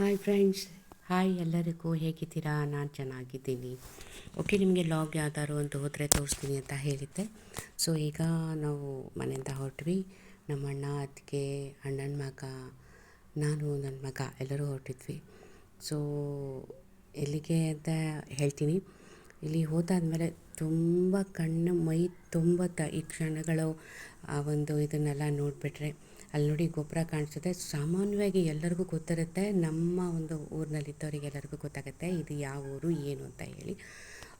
Hi friends hi ಎಲ್ಲರಿಗೂ ಹೇಗಿದ್ದೀರಾ? ನಾನು ಚೆನ್ನಾಗಿದ್ದೀನಿ. ಓಕೆ ನಿಮಗೆ ಲಾಗ್ ಯಾವ್ದಾದ್ರು ಅಂತ ಹೋದರೆ ತೋರಿಸ್ತೀನಿ ಅಂತ ಹೇಳಿದ್ದೆ. ಸೊ ಈಗ ನಾವು ಮನೆಯಿಂದ ಹೊರಟ್ವಿ. ನಮ್ಮ ಅಣ್ಣ ಅದಕ್ಕೆ ಅಣ್ಣನ ಮಗ, ನಾನು ನನ್ನ ಮಗ ಎಲ್ಲರೂ ಹೊರಟಿದ್ವಿ. ಸೊ ಎಲ್ಲಿಗೆ ಅಂತ ಹೇಳ್ತೀನಿ. ಇಲ್ಲಿ ಹೋದಾದಮೇಲೆ ತುಂಬ ಕಣ್ಣು, ಮೈ ತುಂಬ ತ ಈ ಕ್ಷಣಗಳು ಆ ಒಂದು ಇದನ್ನೆಲ್ಲ ನೋಡಿಬಿಟ್ರೆ ಅಲ್ಲಿ ನೋಡಿ ಗೊಬ್ಬರ ಕಾಣಿಸುತ್ತೆ. ಸಾಮಾನ್ಯವಾಗಿ ಎಲ್ಲರಿಗೂ ಗೊತ್ತಿರುತ್ತೆ, ನಮ್ಮ ಒಂದು ಊರಿನಲ್ಲಿದ್ದವರಿಗೆ ಎಲ್ಲರಿಗೂ ಗೊತ್ತಾಗುತ್ತೆ ಇದು ಯಾವ ಊರು, ಏನು ಅಂತ ಹೇಳಿ.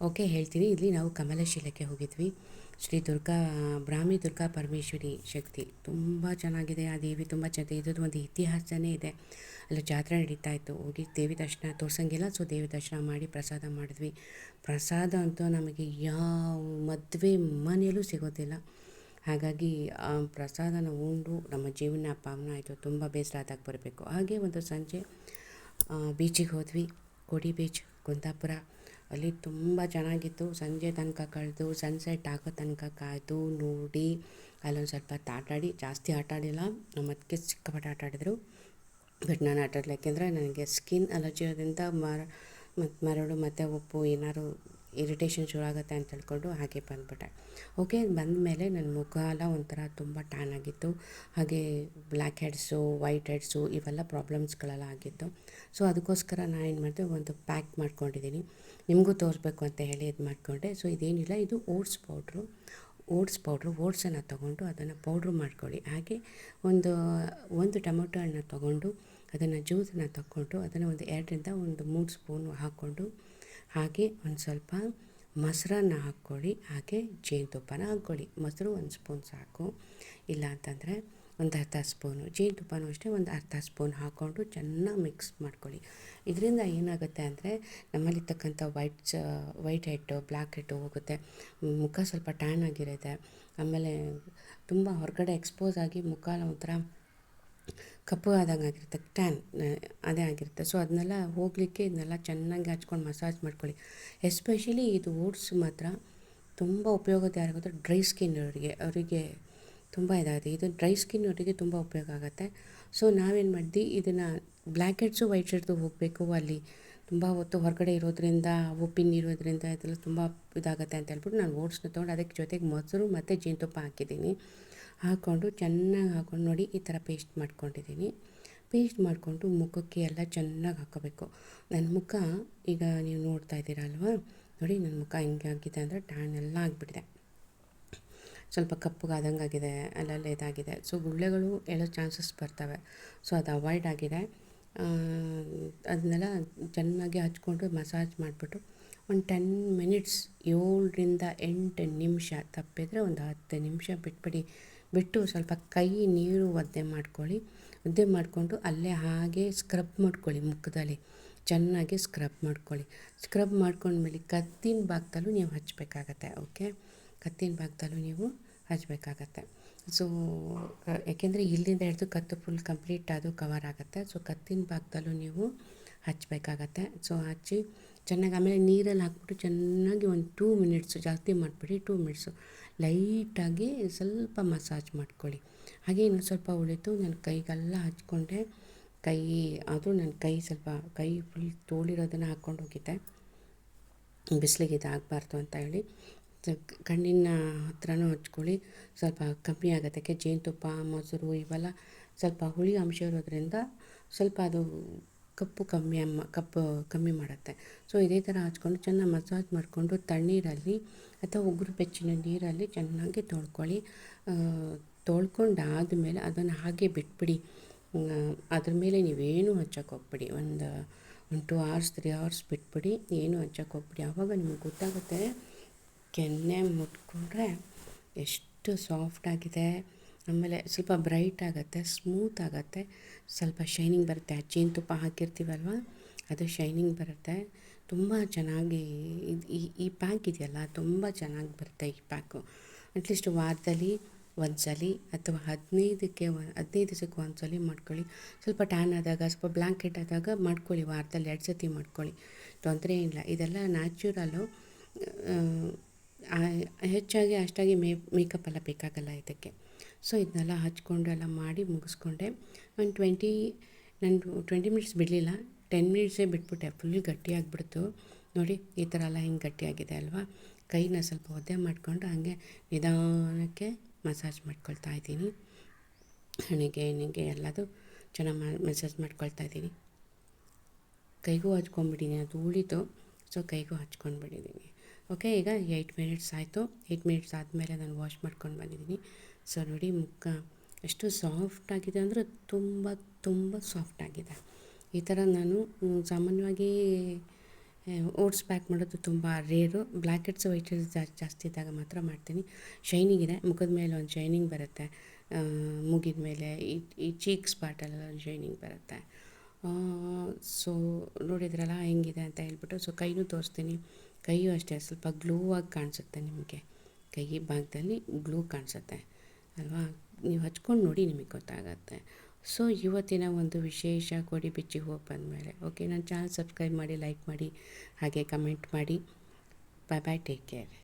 ಓಕೆ, ಹೇಳ್ತೀನಿ. ಇಲ್ಲಿ ನಾವು ಕಮಲಶೀಲಕ್ಕೆ ಹೋಗಿದ್ವಿ. ಶ್ರೀ ದುರ್ಗಾ, ಬ್ರಾಹ್ಮಿ ದುರ್ಗಾ ಪರಮೇಶ್ವರಿ ಶಕ್ತಿ. ತುಂಬ ಚೆನ್ನಾಗಿದೆ. ಆ ದೇವಿ ತುಂಬ ಚೆನ್ನಾಗಿದೆ. ಇದ್ರದ್ದು ಒಂದು ಇತಿಹಾಸನೇ ಇದೆ. ಅಲ್ಲಿ ಜಾತ್ರೆ ನಡೀತಾ ಇತ್ತು. ಹೋಗಿ ದೇವಿ ದರ್ಶನ ತೋರ್ಸಂಗಿಲ್ಲ. ಸೊ, ದೇವಿ ದರ್ಶನ ಮಾಡಿ ಪ್ರಸಾದ ಮಾಡಿದ್ವಿ. ಪ್ರಸಾದ ಅಂತೂ ನಮಗೆ ಯಾವ ಮದುವೆ ಮನೆಯಲ್ಲೂ ಸಿಗೋದಿಲ್ಲ. ಹಾಗಾಗಿ, ಆ ಪ್ರಸಾದನ ಉಂಡು ನಮ್ಮ ಜೀವನ ಪಾವನ ಆಯಿತು ತುಂಬ ಬೇಸರ ಆದಾಗ ಬರಬೇಕು. ಹಾಗೆ ಒಂದು ಸಂಜೆ ಬೀಚಿಗೆ ಹೋದ್ವಿ. ಕೋಡಿ ಬೀಚ್, ಕುಂದಾಪುರ. ಅಲ್ಲಿ ತುಂಬ ಚೆನ್ನಾಗಿತ್ತು. ಸಂಜೆ ತನಕ ಕಳೆದು ಸನ್ಸೆಟ್ ಆಗೋ ತನಕ ಕಾಯ್ದು, ನೋಡಿ, ಅಲ್ಲೊಂದು ಸ್ವಲ್ಪ ಹೊತ್ತು ಆಟ ಆಡಿ ಜಾಸ್ತಿ ಆಟಾಡಿಲ್ಲ. ನಮ್ಮ ಅದಕ್ಕೆ ಸಿಕ್ಕಾಪಟ್ಟೆ ಆಟ ಆಡಿದರು ಬಟ್ ನಾನು ಆಟ ಆಡಲಿಲ್ಲ ನನಗೆ ಸ್ಕಿನ್ ಅಲರ್ಜಿ ಇರೋದ್ರಿಂದ ಮರ ಮತ್ತು ಮರಳು ಮತ್ತು ಉಪ್ಪು ಏನಾದ್ರು ಇರಿಟೇಷನ್ ಶುರು ಆಗುತ್ತೆ ಅಂತ ಹೇಳ್ಕೊಂಡು ಹಾಗೆ ಬಂದುಬಿಟ್ಟೆ. ಓಕೆ ಬಂದ ಮೇಲೆ ನನ್ನ ಮುಖ ಎಲ್ಲ ಒಂಥರ ತುಂಬ ಟ್ಯಾನ್ ಆಗಿತ್ತು. ಹಾಗೆ ಬ್ಲ್ಯಾಕ್ ಹೆಡ್ಸು ವೈಟ್ ಹೆಡ್ಸು ಇವೆಲ್ಲ ಪ್ರಾಬ್ಲಮ್ಸ್ಗಳೆಲ್ಲ ಆಗಿತ್ತು. ಸೊ ಅದಕ್ಕೋಸ್ಕರ ನಾನು ಏನು ಮಾಡಿದೆ, ಒಂದು ಪ್ಯಾಕ್ ಮಾಡ್ಕೊಂಡಿದ್ದೀನಿ. ನಿಮಗೂ ತೋರಿಸ್ಬೇಕು ಅಂತ ಹೇಳಿ ಇದು ಮಾಡಿಕೊಂಡೆ. ಸೊ ಇದೇನಿಲ್ಲ, ಇದು ಓಟ್ಸ್ ಪೌಡ್ರು ಓಟ್ಸ್ ಪೌಡ್ರು ಓಟ್ಸನ್ನು ತೊಗೊಂಡು ಅದನ್ನು ಪೌಡ್ರು ಮಾಡ್ಕೊಳ್ಳಿ. ಹಾಗೆ ಒಂದು ಒಂದು ಟೊಮೊಟೊ ಹಣ್ಣು ತೊಗೊಂಡು ಅದನ್ನು ಜ್ಯೂಸನ್ನು ತಕ್ಕೊಂಡು ಅದನ್ನು ಒಂದು ಎರಡರಿಂದ ಒಂದು ಮೂರು ಸ್ಪೂನು ಹಾಕ್ಕೊಂಡು ಹಾಗೆ ಒಂದು ಸ್ವಲ್ಪ ಮೊಸರನ್ನ ಹಾಕ್ಕೊಳ್ಳಿ, ಹಾಗೆ ಜೇನುತುಪ್ಪನ ಹಾಕ್ಕೊಳ್ಳಿ. ಮೊಸರು ಒಂದು ಸ್ಪೂನ್ ಸಾಕು. ಇಲ್ಲ ಅಂತಂದರೆ ಒಂದು ಅರ್ಧ ಸ್ಪೂನು. ಜೇನುತುಪ್ಪನೂ ಅಷ್ಟೇ ಒಂದು ಅರ್ಧ ಸ್ಪೂನ್ ಹಾಕ್ಕೊಂಡು ಚೆನ್ನಾಗಿ ಮಿಕ್ಸ್ ಮಾಡ್ಕೊಳ್ಳಿ. ಇದರಿಂದ ಏನಾಗುತ್ತೆ ಅಂದರೆ ನಮ್ಮಲ್ಲಿರ್ತಕ್ಕಂಥ whites white head black head ಹೋಗುತ್ತೆ. ಮುಖ ಸ್ವಲ್ಪ ಟ್ಯಾನ್ ಆಗಿರುತ್ತೆ. ಆಮೇಲೆ ತುಂಬ ಹೊರಗಡೆ ಎಕ್ಸ್ಪೋಸ್ ಆಗಿ ಮುಖ ಒಂಥರ ಕಪ್ಪು ಆದಂಗೆ ಆಗಿರುತ್ತೆ ಟ್ಯಾನ್ ಅದೇ ಆಗಿರುತ್ತೆ. ಸೊ ಅದನ್ನೆಲ್ಲ ಹೋಗಲಿಕ್ಕೆ ಇದನ್ನೆಲ್ಲ ಚೆನ್ನಾಗಿ ಹಚ್ಕೊಂಡು ಮಸಾಜ್ ಮಾಡ್ಕೊಳ್ಳಿ. ಎಸ್ಪೆಷಲಿ ಇದು ಓಟ್ಸ್ ಮಾತ್ರ ತುಂಬ ಉಪಯೋಗದ ಯಾರಿಗಾದ್ರೆ ಡ್ರೈ ಸ್ಕಿನ್ ಅವರಿಗೆ. ಅವರಿಗೆ ತುಂಬ ಇದಾಗುತ್ತೆ. ಇದು ಡ್ರೈ ಸ್ಕಿನ್ ಅವರಿಗೆ ತುಂಬ ಉಪಯೋಗ ಆಗುತ್ತೆ. ಸೊ ನಾವೇನು ಮಾಡಿದ್ವಿ? ಇದನ್ನು ಬ್ಲ್ಯಾಕ್ ಹೆಡ್ಸು ವೈಟ್ ಶರ್ಟ್ದು ಹೋಗಬೇಕು. ಅಲ್ಲಿ ತುಂಬ ಹೊತ್ತು ಹೊರಗಡೆ ಇರೋದ್ರಿಂದ, ಉಪ್ಪಿನ ಇರೋದ್ರಿಂದ ಇದೆಲ್ಲ ತುಂಬ ಇದಾಗುತ್ತೆ ಅಂತ ಹೇಳ್ಬಿಟ್ಟು ನಾನು ಓಟ್ಸ್ನ ತೊಗೊಂಡು ಅದಕ್ಕೆ ಜೊತೆಗೆ ಮೊಸರು ಮತ್ತು ಜೇನುತುಪ್ಪ ಹಾಕಿದ್ದೀನಿ. ಹಾಕ್ಕೊಂಡು ಚೆನ್ನಾಗಿ ಹಾಕ್ಕೊಂಡು ನೋಡಿ ಈ ಥರ ಪೇಸ್ಟ್ ಮಾಡ್ಕೊಂಡಿದ್ದೀನಿ. ಪೇಸ್ಟ್ ಮಾಡಿಕೊಂಡು ಮುಖಕ್ಕೆ ಎಲ್ಲ ಚೆನ್ನಾಗಿ ಹಾಕೋಬೇಕು ನನ್ನ ಮುಖ ಈಗ ನೀವು ನೋಡ್ತಾ ಇದ್ದೀರಾ ಅಲ್ವಾ ನೋಡಿ ನನ್ನ ಮುಖ ಹೆಂಗೆ ಆಗಿದೆ ಅಂದರೆ ಟ್ಯಾನ್ ಎಲ್ಲ ಆಗಿಬಿಟ್ಟಿದೆ. ಸ್ವಲ್ಪ ಕಪ್ಪಗಾದಂಗೆ ಆಗಿದೆ, ಅಲ್ಲೆಲ್ಲ ಇದಾಗಿದೆ. ಸೊ ಗುಳ್ಳೆಗಳು ಹೇಳೋ ಚಾನ್ಸಸ್ ಬರ್ತವೆ. ಸೊ ಅದು ಅವಾಯ್ಡ್ ಆಗಿದೆ. ಅದನ್ನೆಲ್ಲ ಚೆನ್ನಾಗಿ ಹಚ್ಕೊಂಡು ಮಸಾಜ್ ಮಾಡಿಬಿಟ್ಟು ಒಂದು ಟೆನ್ ಮಿನಿಟ್ಸ್ ಏಳರಿಂದ ಎಂಟು ನಿಮಿಷ ತಪ್ಪಿದರೆ ಒಂದು ಹತ್ತು ನಿಮಿಷ ಬಿಟ್ಬಿಡಿ. ಬಿಟ್ಟು ಸ್ವಲ್ಪ ಕೈ, ನೀರು ಒದ್ದೆ ಮಾಡ್ಕೊಳ್ಳಿ. ಒದ್ದೆ ಮಾಡಿಕೊಂಡು ಅಲ್ಲೇ ಹಾಗೆ ಸ್ಕ್ರಬ್ ಮಾಡ್ಕೊಳ್ಳಿ ಮುಖದಲ್ಲಿ. ಚೆನ್ನಾಗಿ ಸ್ಕ್ರಬ್ ಮಾಡ್ಕೊಳ್ಳಿ. ಸ್ಕ್ರಬ್ ಮಾಡ್ಕೊಂಡ್ಮೇಲೆ ಕತ್ತಿನ ಭಾಗದಲ್ಲೂ ನೀವು ಹಚ್ಚಬೇಕಾಗತ್ತೆ ಓಕೆ ಕತ್ತಿನ ಭಾಗದಲ್ಲೂ ನೀವು ಹಚ್ಚಬೇಕಾಗತ್ತೆ ಸೊ ಯಾಕೆಂದರೆ ಇಲ್ಲಿಂದ ಹಿಡಿದು ಕತ್ತು ಫುಲ್ ಕಂಪ್ಲೀಟ್ ಅದು ಕವರ್ ಆಗುತ್ತೆ. ಸೊ ಕತ್ತಿನ ಭಾಗದಲ್ಲೂ ನೀವು ಹಚ್ಚಬೇಕಾಗತ್ತೆ ಸೊ ಹಚ್ಚಿ ಚೆನ್ನಾಗಿ ಆಮೇಲೆ ನೀರಲ್ಲಿ ಹಾಕ್ಬಿಟ್ಟು ಚೆನ್ನಾಗಿ ಒಂದು ಟೂ ಮಿನಿಟ್ಸು ಜಾಸ್ತಿ ಮಾಡಿಬಿಡಿ ಟೂ ಮಿನಿಟ್ಸು ಲೈಟಾಗಿ ಸ್ವಲ್ಪ ಮಸಾಜ್ ಮಾಡ್ಕೊಳ್ಳಿ. ಹಾಗೆ ಇನ್ನು ಸ್ವಲ್ಪ ಉಳಿತು ನನ್ನ ಕೈಗೆಲ್ಲ ಹಚ್ಕೊಂಡೆ. ಕೈ ಆದರೂ ನನ್ನ ಕೈ ಸ್ವಲ್ಪ ಕೈ ಫುಲ್ ತೋಳಿರೋದನ್ನು ಹಾಕ್ಕೊಂಡು ಹೋಗಿದ್ದೆ. ಬಿಸಿಲಿಗೆ ಇದಾಗಬಾರ್ದು ಅಂತ ಹೇಳಿ. ಕಣ್ಣಿನ ಹತ್ರನೂ ಹಚ್ಕೊಳ್ಳಿ. ಸ್ವಲ್ಪ ಕಮ್ಮಿ ಆಗೋದಕ್ಕೆ ಜೇನುತುಪ್ಪ, ಮೊಸರು ಇವೆಲ್ಲ ಸ್ವಲ್ಪ ಹುಳಿ ಅಂಶ ಇರೋದ್ರಿಂದ ಸ್ವಲ್ಪ ಅದು ಕಪ್ಪು ಕಮ್ಮಿ ಅಮ್ಮ, ಕಪ್ಪು ಕಮ್ಮಿ ಮಾಡುತ್ತೆ. ಸೊ ಇದೇ ಥರ ಹಚ್ಕೊಂಡು ಚೆನ್ನಾಗಿ ಮಸಾಜ್ ಮಾಡಿಕೊಂಡು ತಣ್ಣೀರಲ್ಲಿ ಅಥವಾ ಉಗುರು ಬೆಚ್ಚಿನ ನೀರಲ್ಲಿ ಚೆನ್ನಾಗಿ ತೊಳ್ಕೊಳ್ಳಿ. ತೊಳ್ಕೊಂಡಾದಮೇಲೆ ಅದನ್ನು ಹಾಗೆ ಬಿಟ್ಬಿಡಿ. ಅದ್ರ ಮೇಲೆ ನೀವೇನು ಹಚ್ಚಕ್ಕೆ ಹೋಗ್ಬಿಡಿ. ಒಂದು ಒಂದು ಟು ಅವರ್ಸ್, ತ್ರೀ ಅವರ್ಸ್ ಬಿಟ್ಬಿಡಿ. ಏನು ಹಚ್ಚಕ್ಕೆ ಹೋಗ್ಬಿಡಿ. ಆವಾಗ ನಿಮ್ಗೆ ಗೊತ್ತಾಗುತ್ತೆ ಕೆನ್ನೆ ಮುಟ್ಕೊಂಡ್ರೆ ಎಷ್ಟು ಸಾಫ್ಟಾಗಿದೆ ಆಮೇಲೆ ಸ್ವಲ್ಪ ಬ್ರೈಟ್ ಆಗುತ್ತೆ, ಸ್ಮೂತ್ ಆಗುತ್ತೆ. ಸ್ವಲ್ಪ ಶೈನಿಂಗ್ ಬರುತ್ತೆ. ಆ ಜೇನುತುಪ್ಪ ಹಾಕಿರ್ತೀವಲ್ವ? ಅದು ಶೈನಿಂಗ್ ಬರುತ್ತೆ. ತುಂಬ ಚೆನ್ನಾಗಿ ಇದು ಈ ಈ ಪ್ಯಾಕ್ ಇದೆಯಲ್ಲ, ತುಂಬ ಚೆನ್ನಾಗಿ ಬರುತ್ತೆ ಈ ಪ್ಯಾಕು. ಅಟ್ಲೀಸ್ಟ್ ವಾರದಲ್ಲಿ ಒಂದು ಸಲ ಅಥವಾ ಹದಿನೈದಕ್ಕೆ ಹದಿನೈದು ದಿವಸಕ್ಕೆ ಒಂದು ಸಲ ಮಾಡ್ಕೊಳ್ಳಿ. ಸ್ವಲ್ಪ ಟ್ಯಾನ್ ಆದಾಗ, ಸ್ವಲ್ಪ ಬ್ಲ್ಯಾಂಕೆಟ್ ಆದಾಗ ಮಾಡ್ಕೊಳ್ಳಿ, ವಾರದಲ್ಲಿ ಎರಡು ಸತಿ ಮಾಡ್ಕೊಳ್ಳಿ. ತೊಂದರೆ ಏನಿಲ್ಲ ಇದೆಲ್ಲ ನ್ಯಾಚುರಲ್ಲು ಹೆಚ್ಚಾಗಿ ಅಷ್ಟಾಗಿ ಮೇ ಮೇಕಪ್ ಎಲ್ಲ ಬೇಕಾಗಲ್ಲ ಇದಕ್ಕೆ. ಸೊ ಇದನ್ನೆಲ್ಲ ಹಚ್ಕೊಂಡು ಎಲ್ಲ ಮಾಡಿ ಮುಗಿಸ್ಕೊಂಡೆ. ಒಂದು ಟ್ವೆಂಟಿ ನಾನು ಟ್ವೆಂಟಿ ಮಿನಿಟ್ಸ್ ಬಿಡಲಿಲ್ಲ. ಟೆನ್ ಮಿನಿಟ್ಸೇ ಬಿಟ್ಬಿಟ್ಟೆ. ಫುಲ್ ಗಟ್ಟಿಯಾಗಿಬಿಡ್ತು ನೋಡಿ, ಈ ಥರ ಎಲ್ಲ ಹಿಂಗೆ ಗಟ್ಟಿಯಾಗಿದೆ ಅಲ್ವಾ? ಕೈನ ಸ್ವಲ್ಪ ಒದ್ದೆ ಮಾಡಿಕೊಂಡು ಹಾಗೆ ನಿಧಾನಕ್ಕೆ ಮಸಾಜ್ ಮಾಡ್ಕೊಳ್ತಾ ಇದ್ದೀನಿ. ಹಣೆಗೆ, ಎಣ್ಣೆಗೆ ಎಲ್ಲದು ಚೆನ್ನಾಗಿ ಮಸಾಜ್ ಮಾಡ್ಕೊಳ್ತಾ ಇದ್ದೀನಿ. ಕೈಗೂ ಹಚ್ಕೊಂಡ್ಬಿಟ್ಟಿದ್ದೀನಿ. ಅದು ಉಳಿತು. ಸೊ ಕೈಗೂ ಹಚ್ಕೊಂಡ್ಬಿಟ್ಟಿದ್ದೀನಿ. ಓಕೆ ಈಗ ಏಯ್ಟ್ ಮಿನಿಟ್ಸ್ ಆಯಿತು. ಏಯ್ಟ್ ಮಿನಿಟ್ಸ್ ಆದಮೇಲೆ ನಾನು ವಾಶ್ ಮಾಡ್ಕೊಂಡು ಬಂದಿದ್ದೀನಿ. ಸೊ ನೋಡಿ ಮುಖ ಎಷ್ಟು ಸಾಫ್ಟ್ ಆಗಿದೆ ಅಂದರೆ ತುಂಬ ತುಂಬ ಸಾಫ್ಟ್ ಆಗಿದೆ. ಈ ಥರ ನಾನು ಸಾಮಾನ್ಯವಾಗಿ ಓಟ್ಸ್ ಪ್ಯಾಕ್ ಮಾಡೋದು ತುಂಬ rare black heads white heads ಜಾಸ್ತಿ ಇದ್ದಾಗ ಮಾತ್ರ ಮಾಡ್ತೀನಿ. ಶೈನಿಂಗ್ ಇದೆ ಮುಖದ ಮೇಲೆ ಒಂದು ಶೈನಿಂಗ್ ಬರುತ್ತೆ. ಮುಗಿದ ಮೇಲೆ ಈ ಈ ಚೀಕ್ಸ್ ಪಾರ್ಟಲ್ಲೆಲ್ಲ ಒಂದು ಶೈನಿಂಗ್ ಬರುತ್ತೆ. ಸೊ ನೋಡಿದ್ರಲ್ಲ, ಹೆಂಗಿದೆ ಅಂತ ಹೇಳ್ಬಿಟ್ಟು ಸೊ ಕೈನೂ ತೋರಿಸ್ತೀನಿ. ಕೈಯೂ ಅಷ್ಟೇ, ಸ್ವಲ್ಪ ಗ್ಲೂ ಆಗಿ ಕಾಣಿಸುತ್ತೆ ನಿಮಗೆ. ಕೈ ಭಾಗದಲ್ಲಿ ಗ್ಲೂ ಕಾಣಿಸುತ್ತೆ. ಅಲ್ವಾ? ನೀವು ಹಚ್ಕೊಂಡು ನೋಡಿ ನಿಮಗೆ ಗೊತ್ತಾಗತ್ತೆ. ಸೊ ಇವತ್ತಿನ ಒಂದು ವಿಶೇಷ ಕೊಡಿ ಬಿಚ್ಚಿ ಹೋಗಿ ಬಂದಮೇಲೆ ಓಕೆ ನನ್ನ ಚಾನಲ್ ಸಬ್ಸ್ಕ್ರೈಬ್ ಮಾಡಿ ಲೈಕ್ ಮಾಡಿ, ಹಾಗೆ ಕಮೆಂಟ್ ಮಾಡಿ. ಬಾಯ್ ಬಾಯ್ ಟೇಕ್ ಕೇರ್